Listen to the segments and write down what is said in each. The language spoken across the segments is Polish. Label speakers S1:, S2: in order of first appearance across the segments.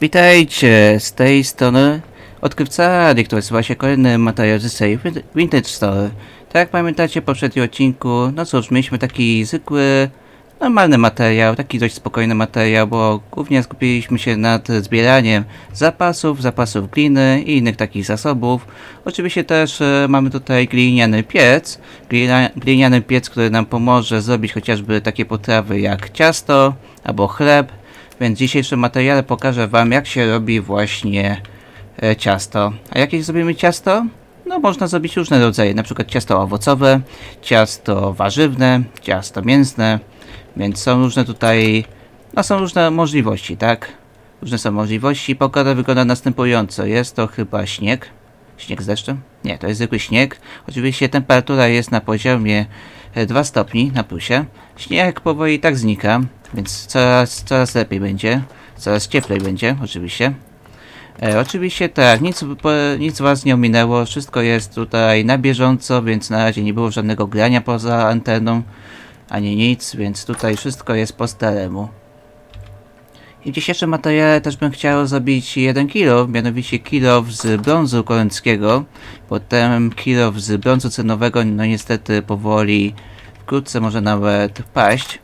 S1: Witajcie, z tej strony odkrywca Adi, który słucha się kolejny materiał ze serii Vin- Vintage Story. Tak jak pamiętacie w poprzednim odcinku, no cóż, mieliśmy taki zwykły, normalny materiał, taki dość spokojny materiał, bo głównie skupiliśmy się nad zbieraniem zapasów, zapasów gliny i innych takich zasobów. Oczywiście też e, mamy tutaj gliniany piec, glina, gliniany piec, który nam pomoże zrobić chociażby takie potrawy jak ciasto albo chleb, więc w dzisiejszym materiale pokażę Wam, jak się robi właśnie e, ciasto. A jakie zrobimy ciasto? No, można zrobić różne rodzaje, na przykład ciasto owocowe, ciasto warzywne, ciasto mięsne, więc są różne tutaj, no są różne możliwości, tak? Różne są możliwości. Pogoda wygląda następująco. Jest to chyba śnieg. Śnieg z deszczem? Nie, to jest zwykły śnieg. Oczywiście temperatura jest na poziomie e, 2 stopni na plusie. Śnieg powoli tak znika, więc coraz, coraz lepiej będzie. Coraz cieplej będzie, oczywiście. E, oczywiście tak, nic, po, nic was nie ominęło, wszystko jest tutaj na bieżąco, więc na razie nie było żadnego grania poza anteną, ani nic, więc tutaj wszystko jest po staremu. I w dzisiejszym materiale też bym chciał zrobić jeden kilo, mianowicie kilo z brązu korenckiego, potem kilo z brązu cenowego, no niestety powoli, wkrótce może nawet paść.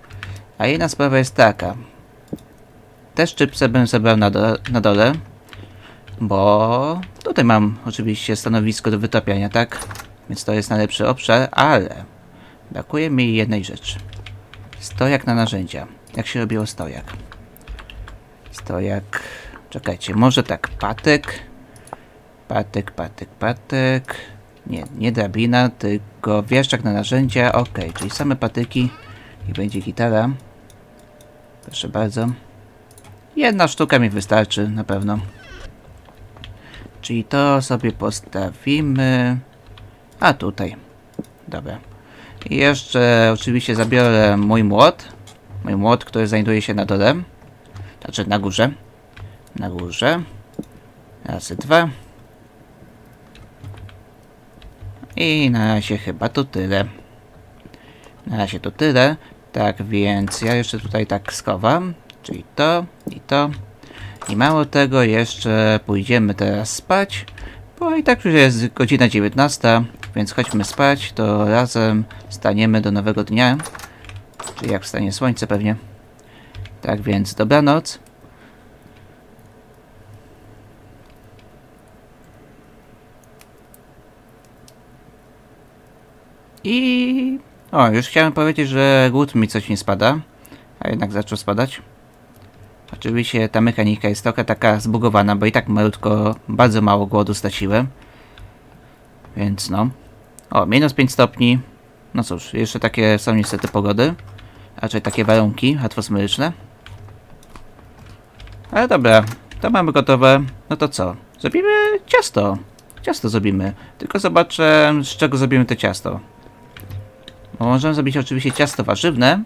S1: A jedna sprawa jest taka. Te szczypce bym zebrał na, do, na dole, bo tutaj mam oczywiście stanowisko do wytapiania, tak? Więc to jest najlepszy obszar, ale brakuje mi jednej rzeczy. Stojak na narzędzia. Jak się robiło stojak? Stojak. Czekajcie, może tak, patek. Patek, patek, patek. Nie, nie drabina, tylko wieszczak na narzędzia. Ok, czyli same patyki i będzie gitara. Proszę bardzo. Jedna sztuka mi wystarczy, na pewno. Czyli to sobie postawimy. A tutaj. Dobra. I jeszcze oczywiście zabiorę mój młot. Mój młot, który znajduje się na dole. Znaczy na górze. Na górze. Razy dwa. I na razie chyba to tyle. Na razie to tyle. Tak więc ja jeszcze tutaj tak schowam. Czyli to i to. I mało tego, jeszcze pójdziemy teraz spać. Bo i tak już jest godzina 19, więc chodźmy spać. To razem staniemy do nowego dnia. Czyli jak wstanie słońce pewnie. Tak więc dobranoc. I... O, już chciałem powiedzieć, że głód mi coś nie spada. A jednak zaczął spadać. Oczywiście ta mechanika jest trochę taka zbugowana, bo i tak malutko, bardzo mało głodu straciłem. Więc no. O, minus 5 stopni. No cóż, jeszcze takie są niestety pogody. Raczej takie warunki atmosferyczne. Ale dobra, to mamy gotowe. No to co? Zrobimy ciasto. Ciasto zrobimy. Tylko zobaczę, z czego zrobimy to ciasto. Bo możemy zrobić oczywiście ciasto warzywne,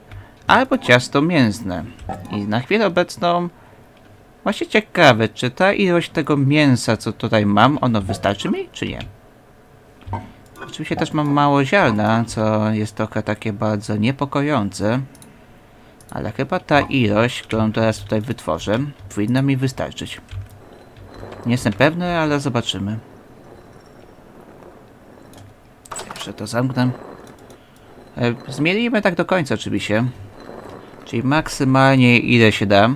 S1: albo ciasto mięsne. I na chwilę obecną właśnie ciekawe, czy ta ilość tego mięsa, co tutaj mam, ono wystarczy mi, czy nie? Oczywiście też mam mało ziarna, co jest trochę takie bardzo niepokojące. Ale chyba ta ilość, którą teraz tutaj wytworzę, powinna mi wystarczyć. Nie jestem pewny, ale zobaczymy. Jeszcze to zamknę. E, Zmierimy tak do końca oczywiście. Czyli maksymalnie ile się da.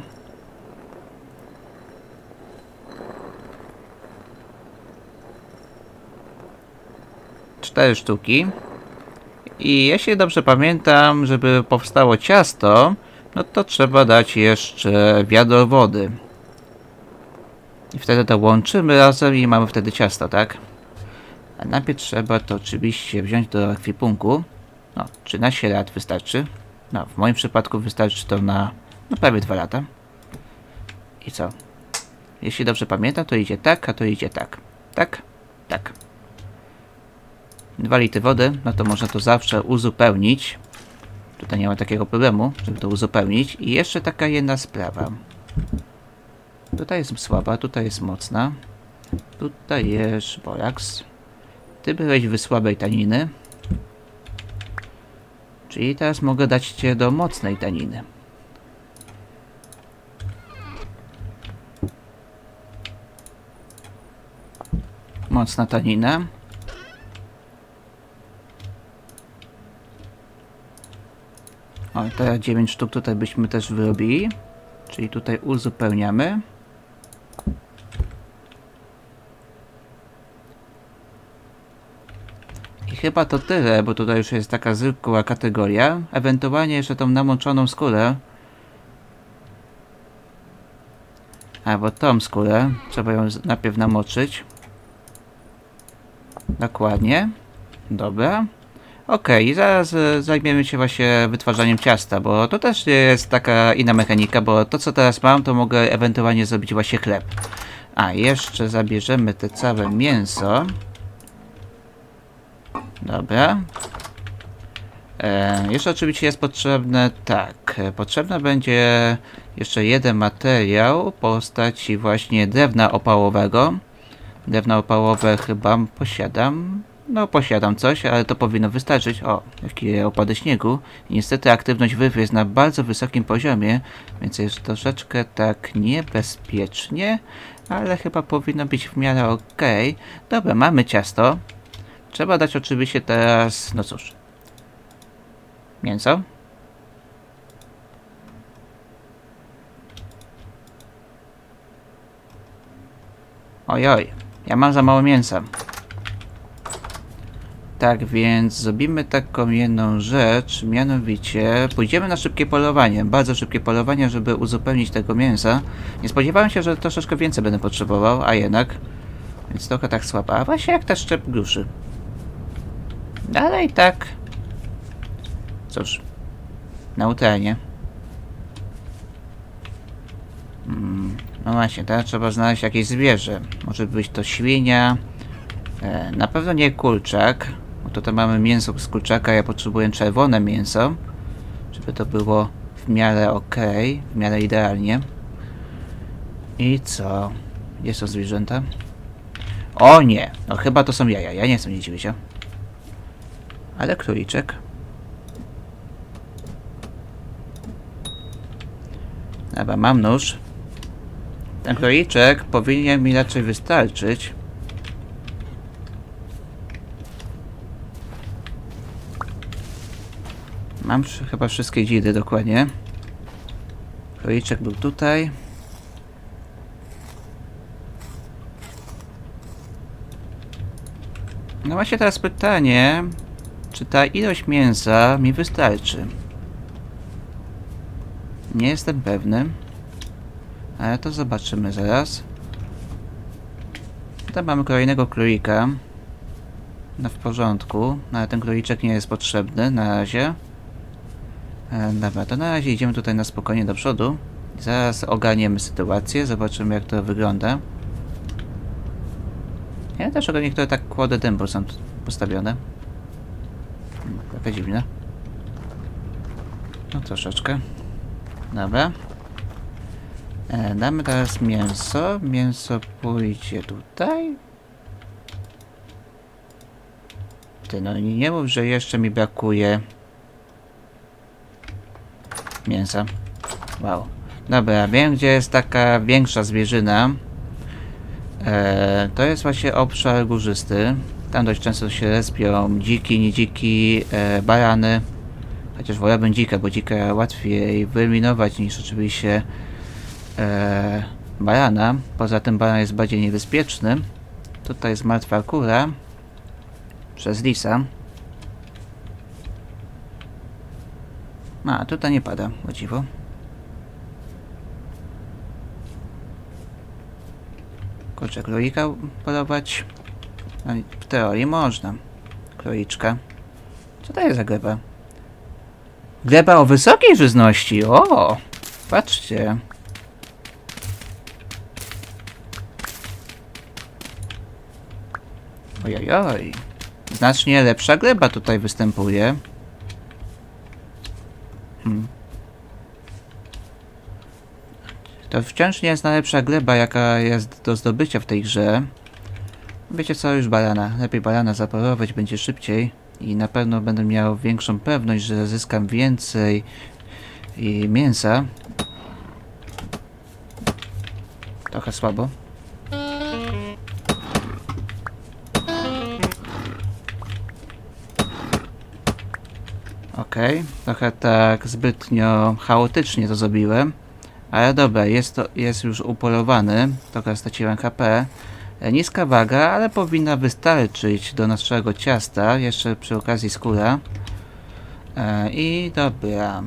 S1: Cztery sztuki. I jeśli dobrze pamiętam, żeby powstało ciasto, no to trzeba dać jeszcze wiadro wody. I wtedy to łączymy razem i mamy wtedy ciasto, tak? A najpierw trzeba to oczywiście wziąć do ekwipunku. No, 13 lat wystarczy. No, w moim przypadku wystarczy to na no, prawie 2 lata. I co? Jeśli dobrze pamiętam, to idzie tak, a to idzie tak. Tak? Tak. 2 litry wody, no to można to zawsze uzupełnić. Tutaj nie ma takiego problemu, żeby to uzupełnić. I jeszcze taka jedna sprawa. Tutaj jest słaba, tutaj jest mocna. Tutaj jest boraks. Ty byłeś w słabej taniny. Czyli teraz mogę dać cię do mocnej taniny. Mocna tanina. O, teraz 9 sztuk tutaj byśmy też wyrobili. Czyli tutaj uzupełniamy. Chyba to tyle, bo tutaj już jest taka zwykła kategoria. Ewentualnie jeszcze tą namoczoną skórę. Albo tą skórę. Trzeba ją najpierw namoczyć. Dokładnie. Dobra. Okej, i zaraz e, zajmiemy się właśnie wytwarzaniem ciasta, bo to też jest taka inna mechanika, bo to co teraz mam, to mogę ewentualnie zrobić właśnie chleb. A, jeszcze zabierzemy te całe mięso. Dobra. E, jeszcze oczywiście jest potrzebne, tak, e, potrzebny będzie jeszcze jeden materiał postaci właśnie drewna opałowego. Drewna opałowe chyba posiadam. No, posiadam coś, ale to powinno wystarczyć. O, jakie opady śniegu. Niestety aktywność wyw jest na bardzo wysokim poziomie, więc jest troszeczkę tak niebezpiecznie, ale chyba powinno być w miarę ok. Dobra, mamy ciasto. Trzeba dać oczywiście teraz, no cóż, mięso. Ojoj, ja mam za mało mięsa. Tak więc zrobimy taką jedną rzecz, mianowicie pójdziemy na szybkie polowanie, bardzo szybkie polowanie, żeby uzupełnić tego mięsa. Nie spodziewałem się, że troszeczkę więcej będę potrzebował, a jednak, więc trochę tak słabo. A właśnie jak ta szczep gruszy. Ale i tak, cóż, neutralnie. Mm, no właśnie, teraz trzeba znaleźć jakieś zwierzę. Może być to świnia, E, na pewno nie kurczak, bo tutaj mamy mięso z kurczaka, ja potrzebuję czerwone mięso, żeby to było w miarę ok, w miarę idealnie. I co? Gdzie są zwierzęta? O nie! No chyba to są jaja, ja nie chcę niedźwiedzia. Ale króliczek. Dobra, mam nóż. Ten króliczek powinien mi raczej wystarczyć. Mam chyba wszystkie dzidy dokładnie. Króliczek był tutaj. No właśnie teraz pytanie, czy ta ilość mięsa mi wystarczy? Nie jestem pewny, ale to zobaczymy zaraz. Tutaj mamy kolejnego królika. No w porządku, no ale ten króliczek nie jest potrzebny na razie. E, Dobra, to na razie idziemy tutaj na spokojnie do przodu. Zaraz ogarniemy sytuację, zobaczymy jak to wygląda. Ja też ogarnię, tak kłody dębu są postawione. Trochę dziwne. No troszeczkę. Dobra. E, damy teraz mięso. Mięso pójdzie tutaj. Ty, no nie mów, że jeszcze mi brakuje mięsa. Wow. Dobra, wiem gdzie jest taka większa zwierzyna. E, to jest właśnie obszar górzysty. Tam dość często się respią dziki, niedziki, e, barany. Chociaż wolałbym dzika, bo dzika łatwiej wyeliminować niż oczywiście e, barana. Poza tym baran jest bardziej niebezpieczny. Tutaj jest martwa kura przez lisa. A, tutaj nie pada, o dziwo. Kurczę, królika polować? No, w teorii można. Króliczka. Co to jest za gleba? Gleba o wysokiej żyzności, o! Patrzcie. Ojojoj. Znacznie lepsza gleba tutaj występuje. Hmm. To wciąż nie jest najlepsza gleba, jaka jest do zdobycia w tej grze. Wiecie co, już barana. Lepiej barana zaporować, będzie szybciej i na pewno będę miał większą pewność, że zyskam więcej mięsa. Trochę słabo. Ok, trochę tak zbytnio chaotycznie to zrobiłem. Ale dobra, jest, to, jest już upolowany, trochę straciłem HP. Niska waga, ale powinna wystarczyć do naszego ciasta. Jeszcze przy okazji skóra. E, I dobra.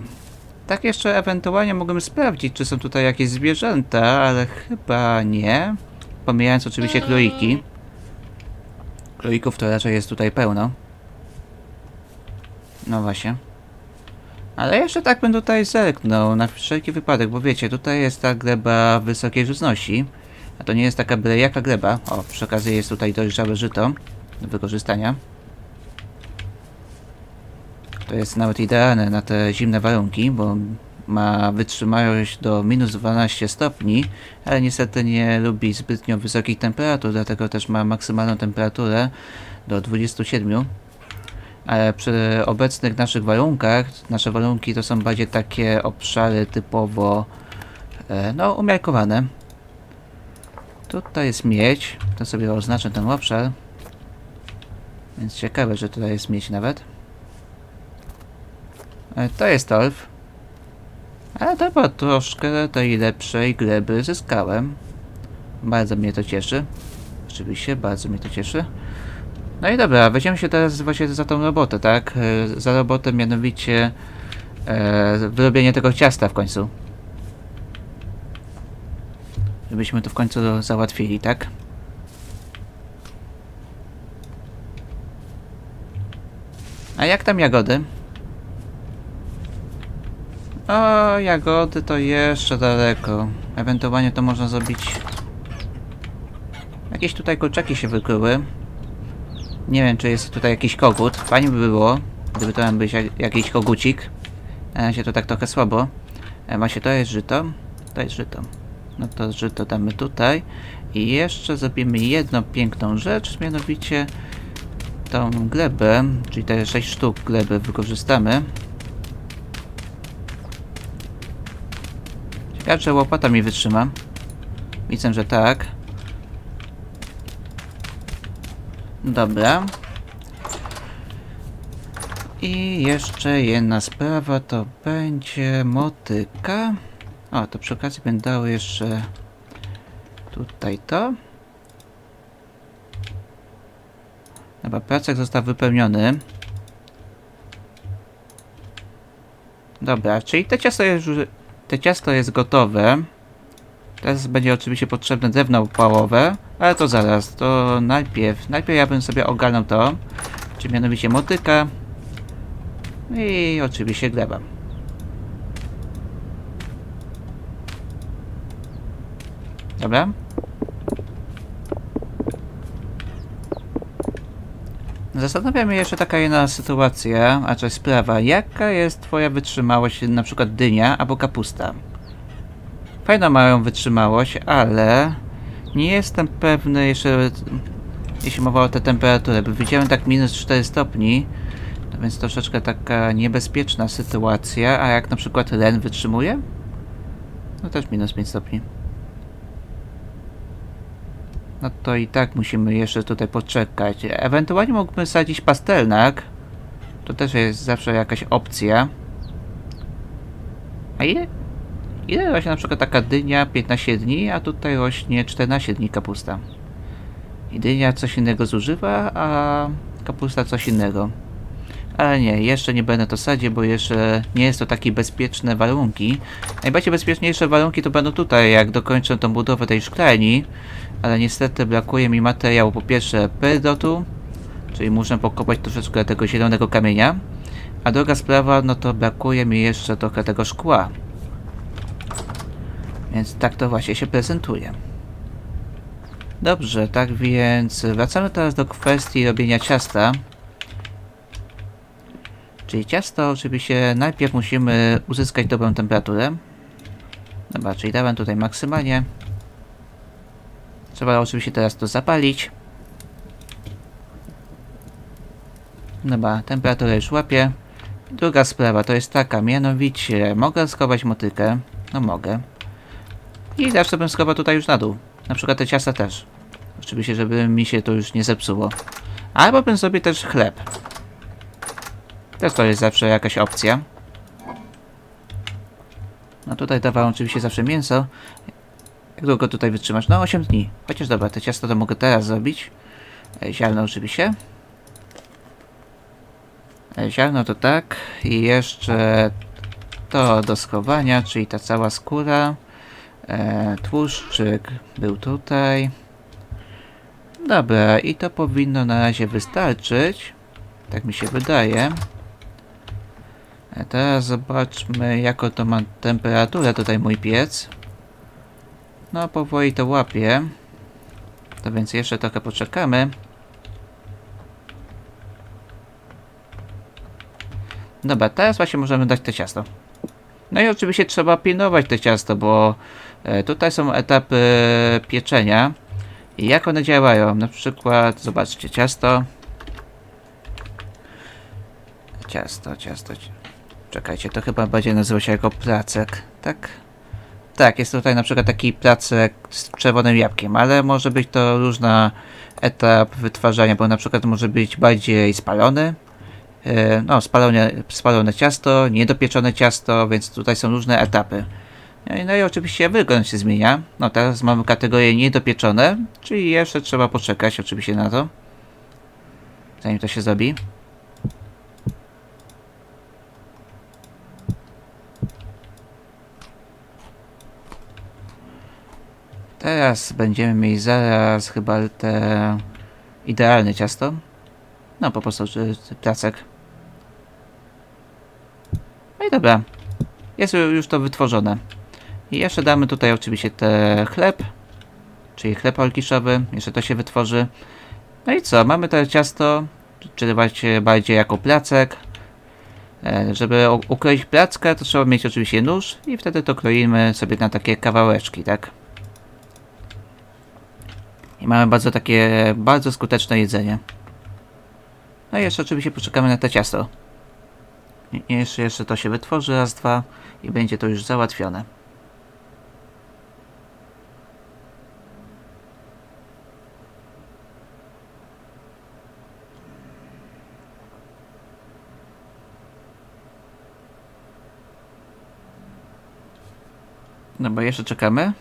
S1: Tak jeszcze ewentualnie mógłbym sprawdzić, czy są tutaj jakieś zwierzęta, ale chyba nie. Pomijając oczywiście króliki. Królików to raczej jest tutaj pełno. No właśnie. Ale jeszcze tak bym tutaj zerknął, na wszelki wypadek, bo wiecie, tutaj jest ta gleba wysokiej żyzności. A to nie jest taka byle jaka gleba. O, przy okazji jest tutaj dojrzałe żyto do wykorzystania. To jest nawet idealne na te zimne warunki, bo ma wytrzymałość do minus 12 stopni, ale niestety nie lubi zbytnio wysokich temperatur, dlatego też ma maksymalną temperaturę do 27. Ale przy obecnych naszych warunkach, nasze warunki to są bardziej takie obszary typowo e, no umiarkowane. Tutaj jest miedź, to sobie oznaczę ten obszar. Więc ciekawe, że tutaj jest miedź nawet. E, To jest torf. Ale było troszkę tej lepszej gleby zyskałem. Bardzo mnie to cieszy. Oczywiście, bardzo mnie to cieszy. No i dobra, weźmiemy się teraz właśnie za tą robotę, tak? E, Za robotę mianowicie e, wyrobienie tego ciasta w końcu. Żebyśmy to w końcu załatwili, tak? A jak tam jagody? O, jagody to jeszcze daleko. Ewentualnie to można zrobić... Jakieś tutaj kurczaki się wykryły. Nie wiem, czy jest tutaj jakiś kogut. Fajnie by było, gdyby to miał być jak, jakiś kogucik. Na razie to tak trochę słabo. E, Właśnie to jest żyto. To jest żyto. No to żyto damy tutaj. I jeszcze zrobimy jedną piękną rzecz, mianowicie tą glebę, czyli te 6 sztuk gleby wykorzystamy. Ciekawe, czy łopata mi wytrzyma. Widzę, że tak. Dobra. I jeszcze jedna sprawa to będzie motyka. O, to przy okazji będę dał jeszcze tutaj to. Dobra, placek został wypełniony. Dobra, czyli te ciasto jest, ciasto jest gotowe. Teraz będzie oczywiście potrzebne drewno opałowe, ale to zaraz, to najpierw, najpierw ja bym sobie ogarnął to, czyli mianowicie motyka i oczywiście gleba. Dobra? Zastanawia mnie jeszcze taka jedna sytuacja, a to sprawa. Jaka jest twoja wytrzymałość, na przykład dynia albo kapusta? Fajną mają wytrzymałość, ale nie jestem pewny jeszcze, jeśli mowa o tę temperaturę, bo widziałem tak minus 4 stopni, no więc troszeczkę taka niebezpieczna sytuacja, a jak na przykład len wytrzymuje? No też minus 5 stopni. No to i tak musimy jeszcze tutaj poczekać. Ewentualnie mógłbym sadzić pastelnak. To też jest zawsze jakaś opcja. A ile? Ile rośnie na przykład taka dynia 15 dni, a tutaj rośnie 14 dni kapusta. I dynia coś innego zużywa, a kapusta coś innego. Ale nie, jeszcze nie będę to sadzić, bo jeszcze nie jest to takie bezpieczne warunki. Najbardziej bezpieczniejsze warunki to będą tutaj, jak dokończę tą budowę tej szklarni. Ale niestety brakuje mi materiału po pierwsze perydotu, czyli muszę pokopać troszeczkę tego zielonego kamienia. A druga sprawa, no to brakuje mi jeszcze trochę tego szkła. Więc tak to właśnie się prezentuje. Dobrze, tak więc wracamy teraz do kwestii robienia ciasta. Czyli ciasto oczywiście najpierw musimy uzyskać dobrą temperaturę. Dobra, czyli dałem tutaj maksymalnie. Trzeba oczywiście teraz to zapalić. Dobra, temperaturę już łapię. Druga sprawa to jest taka, mianowicie mogę schować motykę. No mogę. I zawsze bym schował tutaj już na dół. Na przykład te ciasta też. Oczywiście, żeby mi się to już nie zepsuło. Albo bym zrobił też chleb. Też to jest zawsze jakaś opcja. No tutaj dawałem oczywiście zawsze mięso. Jak długo tutaj wytrzymasz? No 8 dni. Chociaż dobra, te ciasto to mogę teraz zrobić. E, Ziarno oczywiście. E, Ziarno to tak. I jeszcze to do schowania, czyli ta cała skóra. E, tłuszczyk był tutaj. Dobra, i to powinno na razie wystarczyć. Tak mi się wydaje. E, Teraz zobaczmy, jaką to ma temperaturę tutaj mój piec. No, powoli to łapie. To więc jeszcze trochę poczekamy. Dobra, teraz właśnie możemy dać to ciasto. No i oczywiście trzeba pilnować to ciasto, bo e, tutaj są etapy pieczenia. I jak one działają? Na przykład, zobaczcie, ciasto. Ciasto, ciasto. ci- Czekajcie, to chyba będzie nazywał się jako placek, tak? Tak, jest tutaj na przykład taki placek z czerwonym jabłkiem, ale może być to różny etap wytwarzania, bo na przykład może być bardziej spalony, e, no spalone, spalone ciasto, niedopieczone ciasto, więc tutaj są różne etapy. No i- No oczywiście wygląd się zmienia. No teraz mamy kategorię niedopieczone, czyli jeszcze trzeba poczekać oczywiście na to, zanim to się zrobi. Teraz będziemy mieli zaraz chyba te idealne ciasto. No po prostu czy- czy placek. No i dobra. Jest ju- już to wytworzone. I jeszcze damy tutaj oczywiście te chleb, czyli chleb olkiszowy, jeszcze to się wytworzy. No i co, mamy to ciasto, czy bardziej jako placek. E, Żeby ukroić plackę, to trzeba mieć oczywiście nóż i wtedy to kroimy sobie na takie kawałeczki, tak? I mamy bardzo takie, bardzo skuteczne jedzenie. No i jeszcze oczywiście poczekamy na to ciasto. I jeszcze, jeszcze to się wytworzy, raz, dwa i będzie to już załatwione. No bo jeszcze czekamy.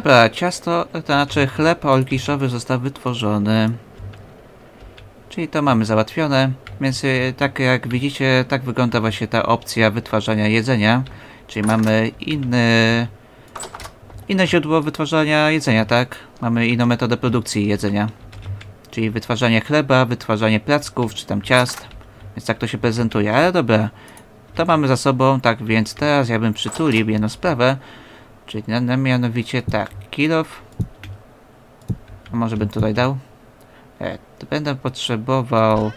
S1: Dobra, ciasto, to znaczy chleb olkiszowy został wytworzony. Czyli to mamy załatwione, więc y, tak jak widzicie, tak wygląda właśnie ta opcja wytwarzania jedzenia. Czyli mamy inny, inne źródło wytwarzania jedzenia, tak? Mamy inną metodę produkcji jedzenia. Czyli wytwarzanie chleba, wytwarzanie placków, czy tam ciast. Więc tak to się prezentuje. Ale dobra, to mamy za sobą, tak więc teraz ja bym przytulił jedną sprawę. Czyli na mianowicie tak, kilof. A może bym tutaj dał? E, to będę potrzebował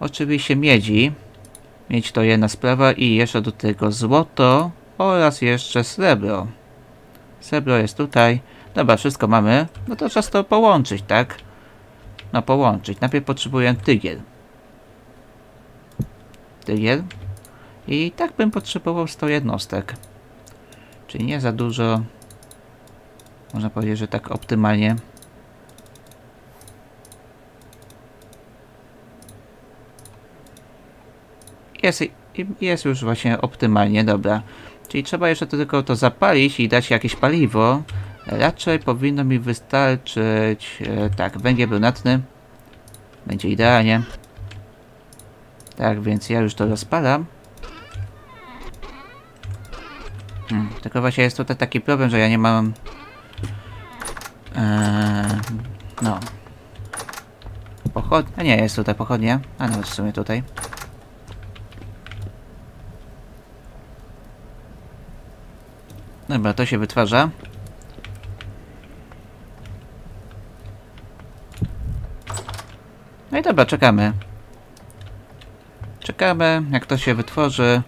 S1: oczywiście miedzi. Miedź to jedna sprawa i jeszcze do tego złoto oraz jeszcze srebro. Srebro jest tutaj. Dobra, wszystko mamy. No to czas to połączyć, tak? No połączyć. Najpierw potrzebuję tygiel. Tygiel. I tak bym potrzebował 100 jednostek. Czyli nie za dużo. Można powiedzieć, że tak optymalnie. Jest, jest już właśnie optymalnie, dobra. Czyli trzeba jeszcze to tylko to zapalić i dać jakieś paliwo. Raczej powinno mi wystarczyć, e, tak, węgiel brunatny. Będzie idealnie. Tak, więc ja już to rozpalam. Tylko właśnie jest tutaj taki problem, że ja nie mam... Eee, no. Pochodnia? Nie, jest tutaj pochodnia. A nawet w sumie tutaj. Dobra, to się wytwarza. No i dobra, czekamy. Czekamy, jak to się wytworzy,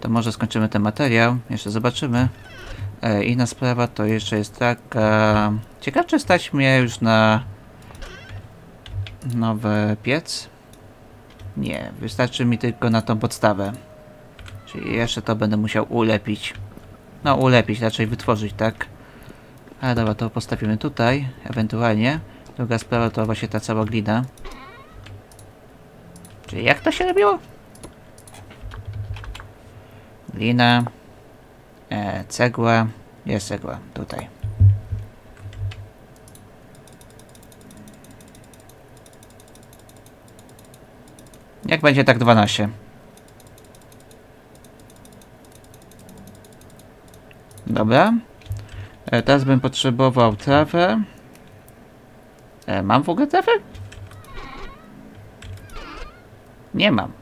S1: to może skończymy ten materiał. Jeszcze zobaczymy. E, inna sprawa to jeszcze jest taka... Ciekawe czy stać mnie już na nowy piec? Nie, wystarczy mi tylko na tą podstawę. Czyli jeszcze to będę musiał ulepić. No ulepić, raczej wytworzyć, tak? Ale dobra, to postawimy tutaj, ewentualnie. Druga sprawa to właśnie ta cała glina. Czyli jak to się robiło? Glina. E, cegła. Jest cegła, tutaj. Jak będzie tak 12? Dobra. E, teraz bym potrzebował trawę. E, mam w ogóle trawę? Nie mam.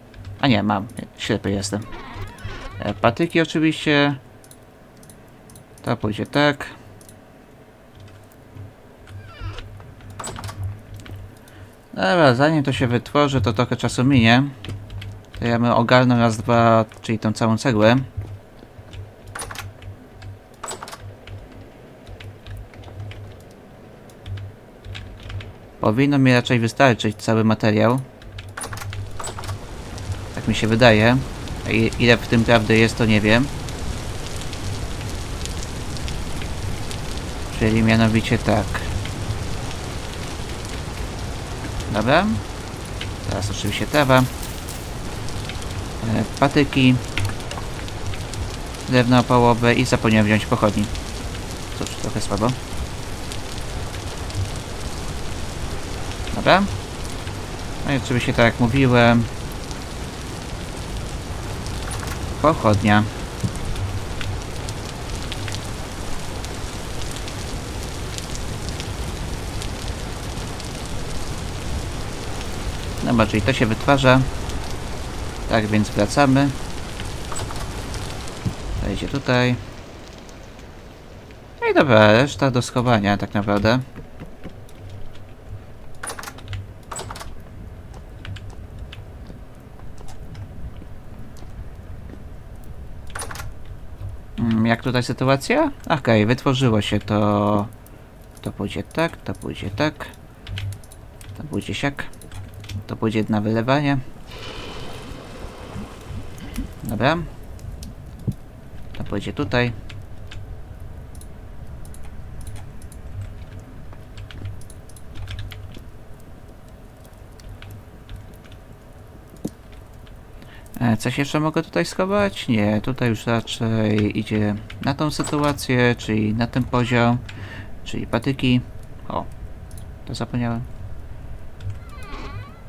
S1: A nie, mam. Ślepy jestem. E, patyki oczywiście. To pójdzie tak. Dobra, zanim to się wytworzy, to trochę czasu minie. To ja bym ogarnął raz, dwa, czyli tą całą cegłę. Powinno mi raczej wystarczyć cały materiał. Tak mi się wydaje. I- ile w tym prawdy jest, to nie wiem. Czyli mianowicie tak. Dobra. Teraz oczywiście trawa. E, patyki. Drewno opałowe i zapomniałem wziąć pochodni. Cóż, trochę słabo. Dobra. No i oczywiście tak jak mówiłem. Pochodnia. Dobra, czyli to się wytwarza. Tak więc wracamy. Idzie tutaj. No i dobra, reszta do schowania tak naprawdę. Mm, Jak tutaj sytuacja? Okej, wytworzyło się to. To pójdzie tak, to pójdzie tak. To pójdzie siak. To pójdzie na wylewanie. Dobra. To pójdzie tutaj. E, Coś jeszcze mogę tutaj schować? Nie, tutaj już raczej idzie na tą sytuację, czyli na ten poziom, czyli patyki. O, to zapomniałem.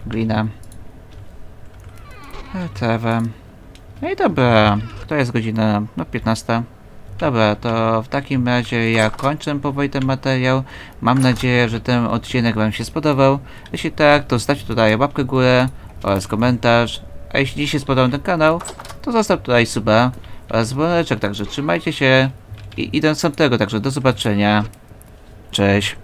S1: Glina. E, Trawę. No i dobra, to jest godzina no 15. Dobra, to w takim razie ja kończę powoli ten materiał. Mam nadzieję, że ten odcinek Wam się spodobał. Jeśli tak, to zostawcie tutaj łapkę górę oraz komentarz. A jeśli się spodobał ten kanał, to zostaw tutaj suba oraz dzwoneczek. Także trzymajcie się i idąc sam tego, także do zobaczenia. Cześć.